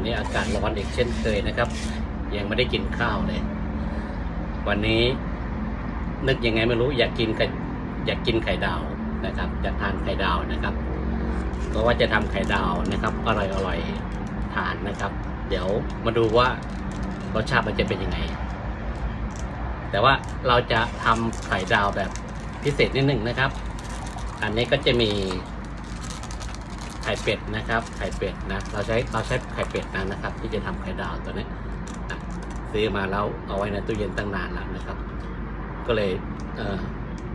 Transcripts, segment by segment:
วันนี้อากาศร้อนอีกเช่นเคยนะครับ ยังไม่ได้กินข้าวเลย วันนี้นึกยังไงไม่รู้อยากกินไข่อยากกินไข่ดาวนะครับอยากทานไข่ดาวนะครับก็ว่าจะทำไข่ดาวนะครับอร่อยอร่อยทานนะครับ เดี๋ยวมาดูว่ารสชาติมันจะเป็นยังไง แต่ว่าเราจะทำไข่ดาวแบบพิเศษนิดหนึ่งนะครับ อันนี้ก็จะมี ไข่เป็ดนะครับไข่เป็ดนะเราใช้เราใช้ไข่เป็ดนะนะครับ ที่จะทำไข่ดาวตัวนี้ซื้อมาแล้วเอาไว้ในตู้เย็นตั้งนานแล้วนะครับ ก็เลยเ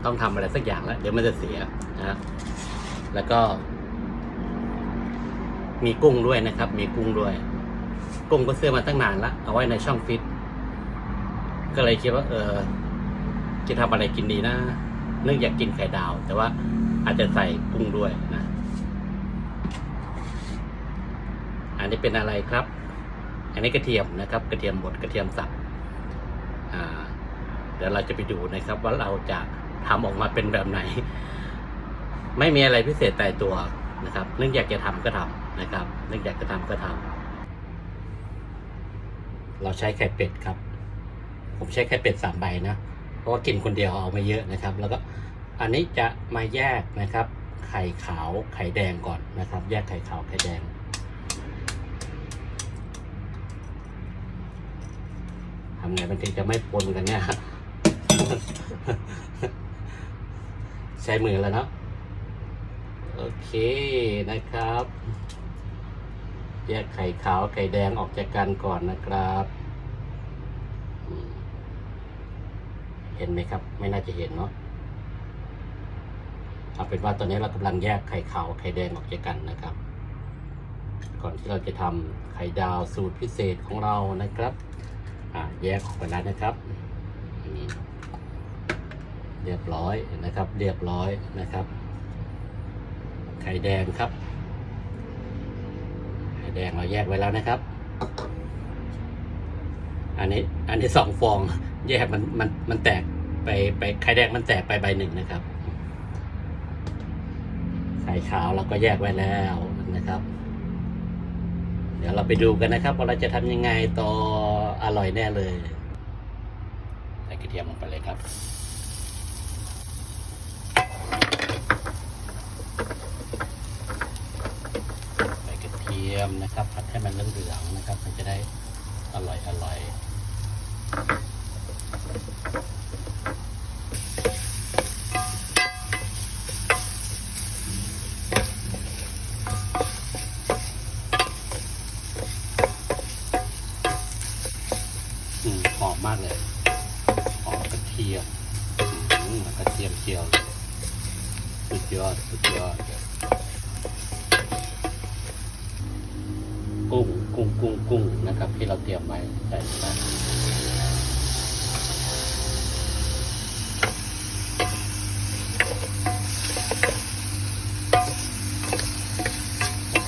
ต้องทำอะไรสักอย่างแล้วเดี๋ยวมันจะเสียนะแล้วก็ มีกุ้งด้วยนะครับ มีกุ้งด้วย กุ้งก็ซื้อมาตั้งนานแล้วเอาไว้ในช่องฟิตก็เลยคิดว่า เออ จะทำอะไรกินดีนะเนื่องอยากกินไข่ดาว แต่ว่าอาจจะใส่กุ้งด้วยนะ อันนี้เป็นอะไรครับ อันนี้กระเทียมนะครับ กระเทียมบดกระเทียมสับเดี๋ยวเราจะไปดูนะครับว่าเราจะทำออกมาเป็นแบบไหน ไม่มีอะไรพิเศษแต่ตัวนะครับเนื่องอยากจะทำก็ทำนะครับเนื่องอยากจะทำก็ทำเราใช้ไข่เป็ดครับ ผมใช้ไข่เป็ดสามใบนะ เพราะว่ากินคนเดียวเอาไม่เยอะนะครับ แล้วก็อันนี้จะมาแยกนะครับ ไข่ขาวไข่แดงก่อนนะครับ แยกไข่ขาวไข่แดงำไงมันถึงจะไม่ปนกันเนี่ย ใช้มือแล้วเนาะโอเคนะครับแยกไข่ขาวไข่แดงออกจากกันก่อนนะครับอืมเห็นไหมครับ ไม่น่าจะเห็นเนาะเอาเป็นว่าตอนนี้เรากำลังแยกไข่ขาวไข่แดงออกจากกันนะครับ ก่อนที่เราจะทำไข่ดาวสูตรพิเศษของเรานะครับ อ่าแยกออกไปแล้วนะครับเรียบร้อยนะครับ เรียบร้อยนะครับ ไข่แดงครับ ไข่แดงเราแยกไว้แล้วนะครับ อันนี้อันที่สองฟองแยกมันมันมันแตกไปไปไข่แดงมันแตกไปใบหนึ่งนะครับไข่ขาวเราก็แยกไว้แล้วนะครับ เดี๋ยวเราไปดูกันนะครับว่าเราจะทำยังไงต่อ อร่อยแน่เลยใส่กระเทียมลงไปเลยครับใส่กระเทียมนะครับ ผัดให้มันเหลืองๆนะครับ มันจะได้อร่อยอร่อยอืมหอมมากเลยหอมกระเทียมอืมกระเทียมเจียวเลย สุดยอด สุดยอด กุ้ง กุ้ง กุ้ง กุ้งนะครับ ที่เราเตรียมไว้ใส่ไป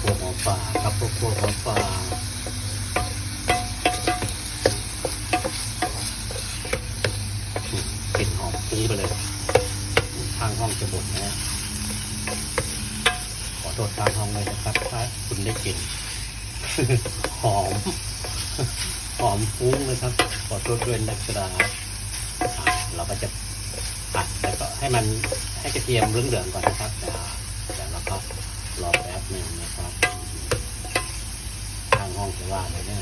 พวกหัวปลาครับพวกพวกหัวปลาอืมกลิ่นหอมฟุ้งไปเลยทางห้อง จะบ่นนะขอโทษทางห้องเลยนะครับถ้าคุณได้กลิ่นหอม หอมฟุ้งเลยครับ ขอโทษด้วยนะครับเราก็จะผัดแล้วก็ให้มันให้กระเทียมเหลืองๆก่อนนะครับเดี๋ยวเดี๋ยวเราก็รอแป๊บหนึ่งนะครับทางห้องจะว่าเลยเนี่ย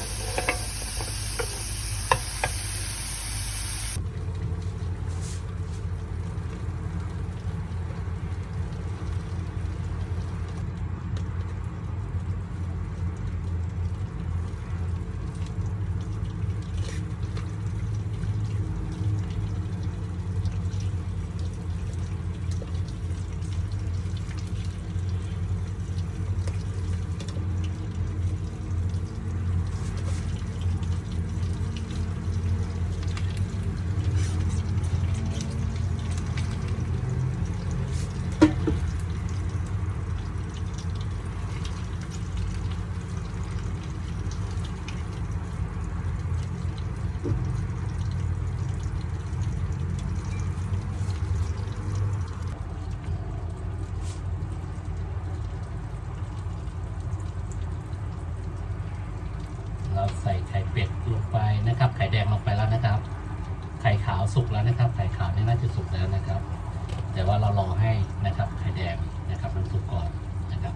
ดงลงไปแล้วนะครับ ไข่ขาวสุกแล้วนะครับ ไข่ขาวนี่น่าจะสุกแล้วนะครับ แต่ว่าเรารอให้นะครับ ไข่แดงนะครับมันสุกก่อนนะครับ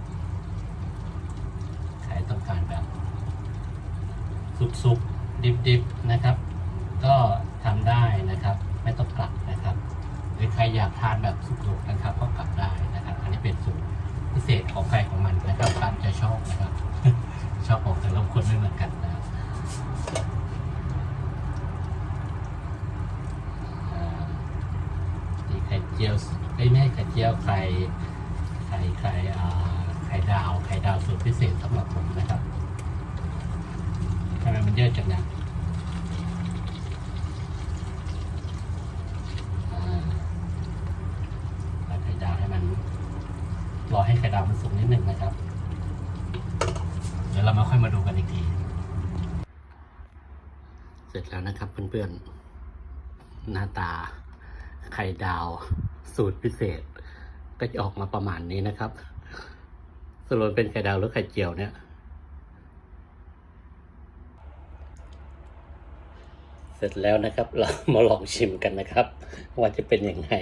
ใครต้องการแบบ สุกๆดิบๆนะครับ ก็ทำได้นะครับ ไม่ต้องกลับนะครับ หรือใครอยากทานแบบสุกๆนะครับ ก็กลับได้นะครับ อันนี้เป็นสูตรพิเศษของใครของมันนะครับตามใจชอบนะครับชอบของแต่ละคนไม่เหมือนกันนะครับอ่านี่ไข่ เจียวเอ้ยไม่ไข่เจียวไข่ไข่ไข่ไข่ดาวไข่ดาวสูตรพิเศษสำหรับผมนะครับทำไมมันเยอะจังนี่ยอ่าเอาไข่ดาวให้มันรอให้ไข่ดาวมันสุกนิดหนึ่งนะครับ เดี๋ยวเรามาค่อยมาดูกันอีกทีเสร็จแล้วนะครับเพื่อนๆหน้าตาไข่ดาว สูตรพิเศษ ก็จะออกมาประมาณนี้นะครับสรุปเป็นไข่ดาวหรือไข่เจียวเนี่ย เสร็จแล้วนะครับ เรามาลองชิมกันนะครับ ว่าจะเป็นยังไง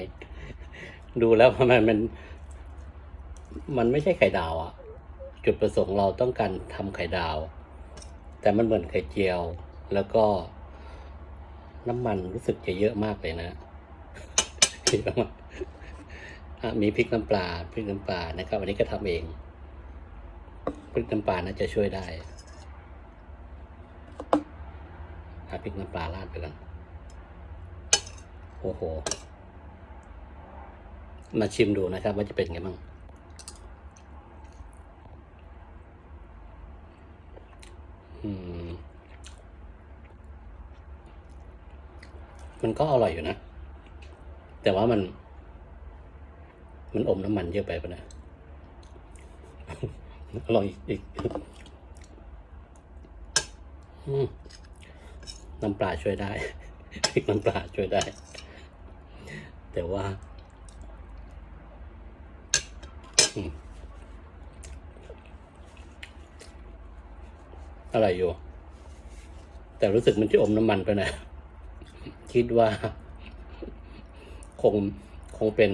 ดูแล้วมันมัน มันไม่ใช่ไข่ดาวอะจุดประสงค์เราต้องการทำไข่ดาว แต่มันเหมือนไข่เจียว แล้วก็น้ำมันรู้สึกจะเยอะมากเลยนะเยอะมาก มีพริกน้ำปลาพริกน้ำปลานะครับอันนี้ก็ทำเองพริกน้ำปลาน่าจะช่วยได้เอาพริกน้ำปลาราดไปกันโอ้โห มาชิมดูนะครับ ว่าจะเป็นไงบ้างอืมมันก็อร่อยอยู่นะ แต่ว่ามัน มันอมน้ำมันเยอะไปปะเนะอร่อยอีกน้ำปลาช่วยได้พริกน้ำปลาช่วยได้ แต่ว่าอืมอร่อยอยู่ แต่รู้สึกมันจะอมน้ำมันไปนะ คิดว่า คงคงเป็น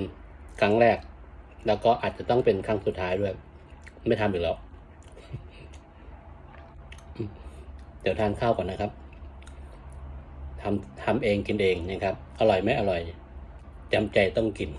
ครั้งแรก แล้วก็อาจจะต้องเป็นครั้งสุดท้ายด้วย ไม่ทำอีกแล้ว เดี๋ยวทานข้าวก่อนนะครับทำทำเองกินเองนะครับ อร่อยไม่อร่อยจำใจต้องกิน